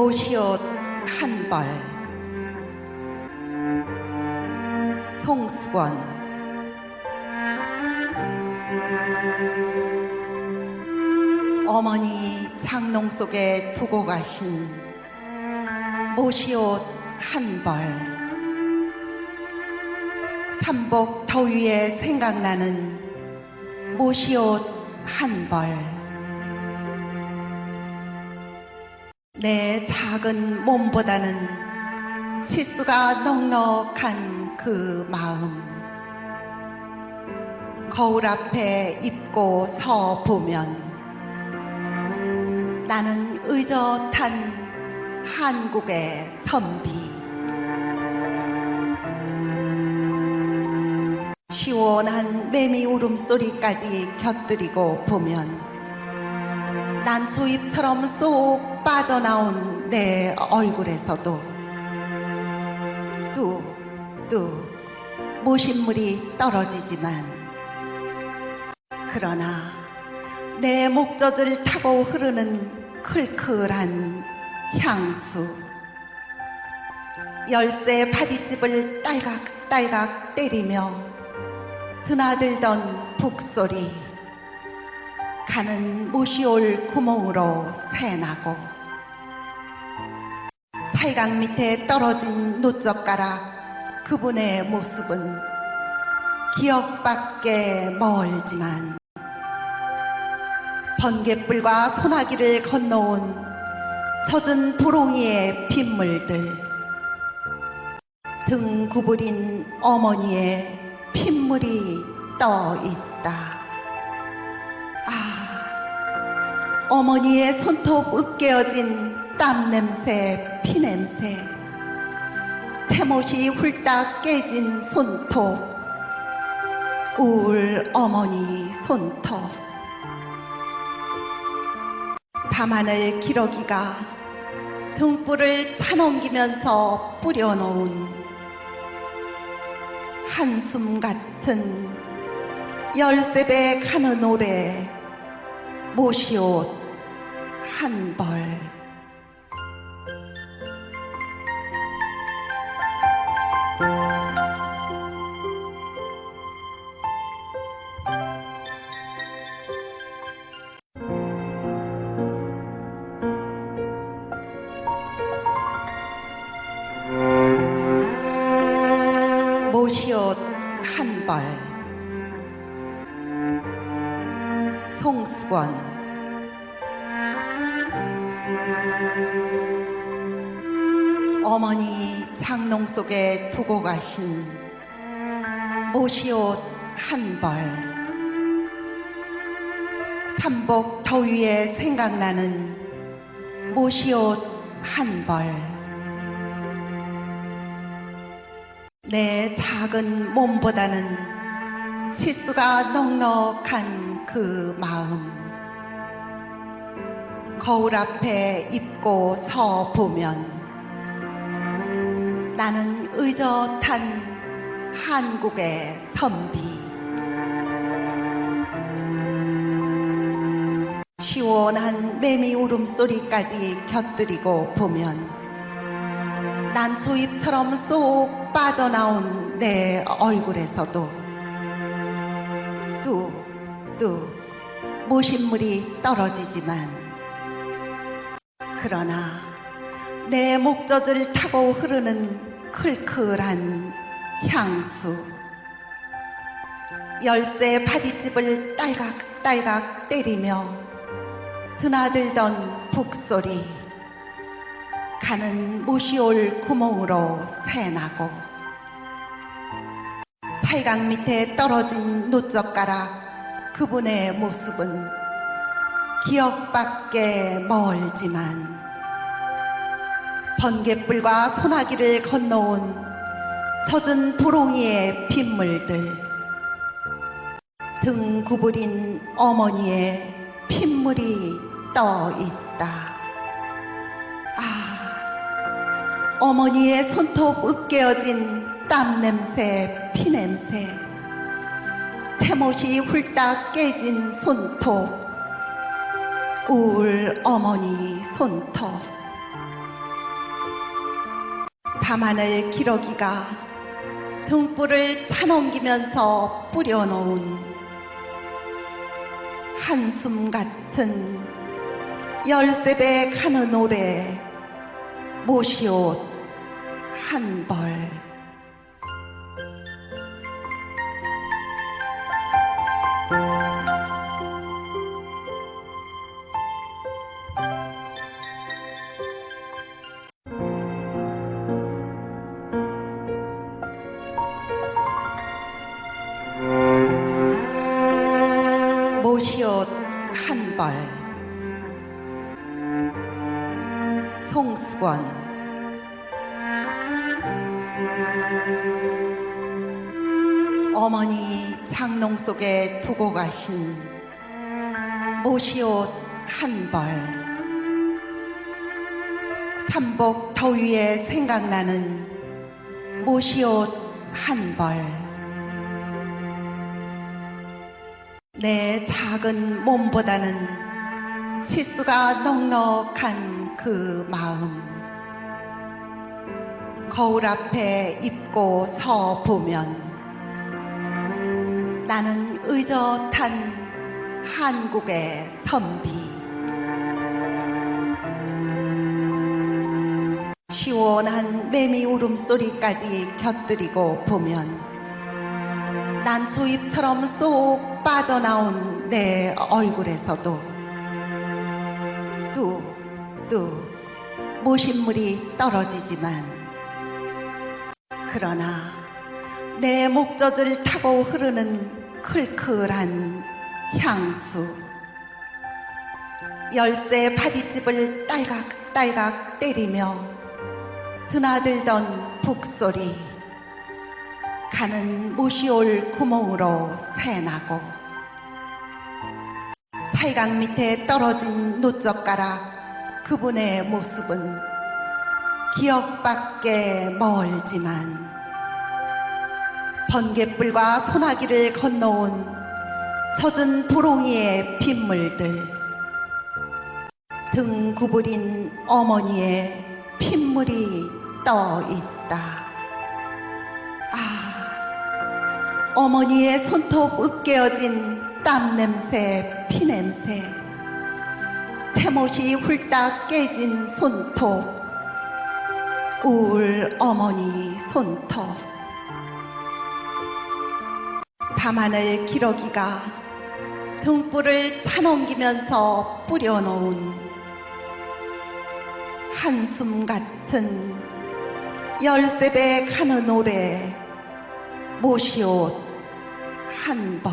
모시옷 한벌 송수건 어머니 장롱 속에 두고 가신 모시옷 한벌 삼복 더위에 생각나는 모시옷 한벌 내 작은 몸보다는 치수가 넉넉한 그 마음. 거울 앞에 입고 서 보면 나는 의젓한 한국의 선비. 시원한 매미 울음소리까지 곁들이고 보면 난초잎처럼 쏙 빠져나온 내 얼굴에서도 뚝뚝 모신물이 떨어지지만 그러나 내 목젖을 타고 흐르는 클클한 향수 열쇠 바디집을 딸각딸각 때리며 드나들던 북소리 가는 모시올 구멍으로 새나고 살강 밑에 떨어진 노젓가락 그분의 모습은 기억밖에 멀지만 번갯불과 소나기를 건너온 젖은 도롱이의 빗물들 등 구부린 어머니의 핏물이 떠 있다. 어머니의 손톱 으깨어진 땀 냄새, 피 냄새, 태못이 훌딱 깨진 손톱, 울 어머니 손톱. 밤하늘 기러기가 등불을 차넘기면서 뿌려놓은 한숨 같은 열쇠배 가는 노래 모시옷 한 벌. 모시옷 한 벌. 송수건 어머니 장롱 속에 두고 가신 모시옷 한 벌. 삼복 더위에 생각나는 모시옷 한 벌. 내 작은 몸보다는 치수가 넉넉한 그 마음 거울 앞에 입고 서 보면 나는 의젓한 한국의 선비. 시원한 매미 울음소리까지 곁들이고 보면 난초잎처럼 쏙 빠져나온 내 얼굴에서도 뚝뚝 모신물이 떨어지지만 그러나 내 목젖을 타고 흐르는 클클한 향수. 열쇠 바디집을 딸각딸각 때리며 드나들던 북소리. 가는 모시올 구멍으로 새나고 살강 밑에 떨어진 노젓가락 그분의 모습은 기억밖에 멀지만 번갯불과 소나기를 건너온 젖은 도롱이의 빗물들 등 구부린 어머니의 핏물이 떠 있다. 아, 어머니의 손톱 으깨어진 땀 냄새, 피 냄새, 태못이 훌딱 깨진 손톱, 울 어머니 손톱. 밤하늘 기러기가 등불을 차넘기면서 뿌려놓은 한숨 같은 열쇠배 가는 노래 모시옷 한 벌. 한 벌. 송수건. 어머니 장롱 속에 두고 가신 모시옷 한 벌. 삼복 더위에 생각나는 모시옷 한 벌. 내 작은 몸보다는 치수가 넉넉한 그 마음. 거울 앞에 입고 서 보면 나는 의젓한 한국의 선비. 시원한 매미 울음소리까지 곁들이고 보면 난초잎처럼 쏙 빠져나온 내 얼굴에서도 뚝뚝 모신물이 떨어지지만 그러나 내 목젖을 타고 흐르는 클클한 향수 열쇠 바디집을 딸각딸각 때리며 드나들던 북소리 가는 모시올 구멍으로 새나고 살강 밑에 떨어진 노젓가락 그분의 모습은 기억밖에 멀지만 번갯불과 소나기를 건너온 젖은 도롱이의 빗물들 등 구부린 어머니의 핏물이 떠 있다. 어머니의 손톱 으깨어진 땀 냄새, 피 냄새, 태못이 훌딱 깨진 손톱, 울 어머니 손톱. 밤하늘 기러기가 등불을 차넘기면서 뿌려놓은 한숨 같은 열쇠배 가는 노래 모시옷 한 벌.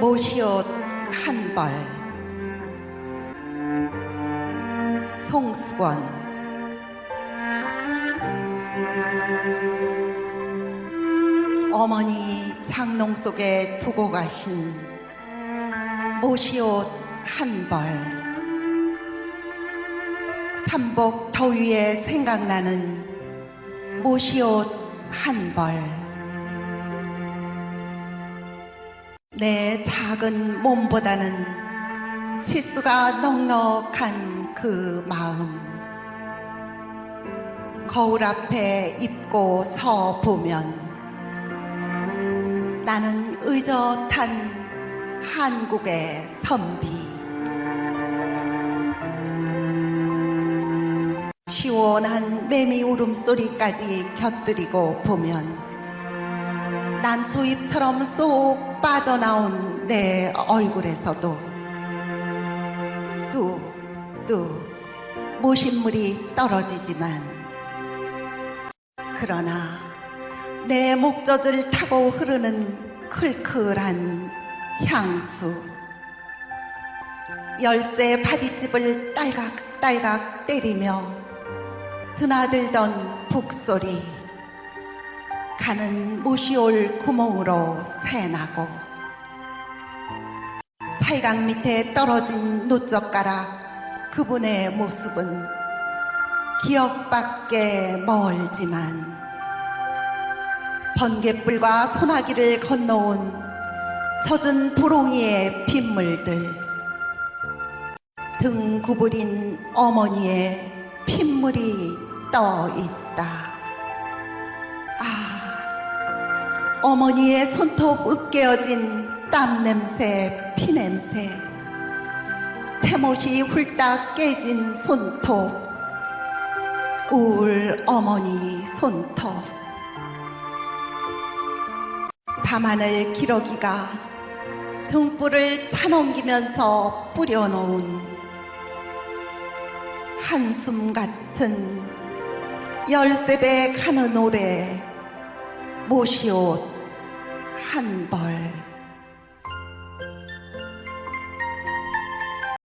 모시옷 한 벌. 송수건. 어머니 장롱 속에 두고 가신 모시옷 한 벌. 삼복 더위에 생각나는 모시옷 한 벌. 내 작은 몸보다는 치수가 넉넉한 그 마음. 거울 앞에 입고 서 보면 나는 의젓한 한국의 선비. 시원한 매미 울음소리까지 곁들이고 보면 난초잎처럼 쏙 빠져나온 내 얼굴에서도 뚝뚝 모신물이 떨어지지만 그러나 내 목젖을 타고 흐르는 클클한 향수. 열쇠 바디집을 딸각딸각 때리며 드나들던 북소리. 가는 모시올 구멍으로 새나고 팔강 밑에 떨어진 노젓가락 그분의 모습은 기억밖에 멀지만 번갯불과 소나기를 건너온 젖은 도롱이의 빗물들 등 구부린 어머니의 핏물이 떠 있다. 아, 어머니의 손톱 으깨어진 땀 냄새, 피 냄새, 태못이 훌딱 깨진 손톱, 울 어머니 손톱. 밤하늘 기러기가 등불을 차넘기면서 뿌려놓은 한숨 같은 열쇠배 가는 오래 모시옷 한 벌.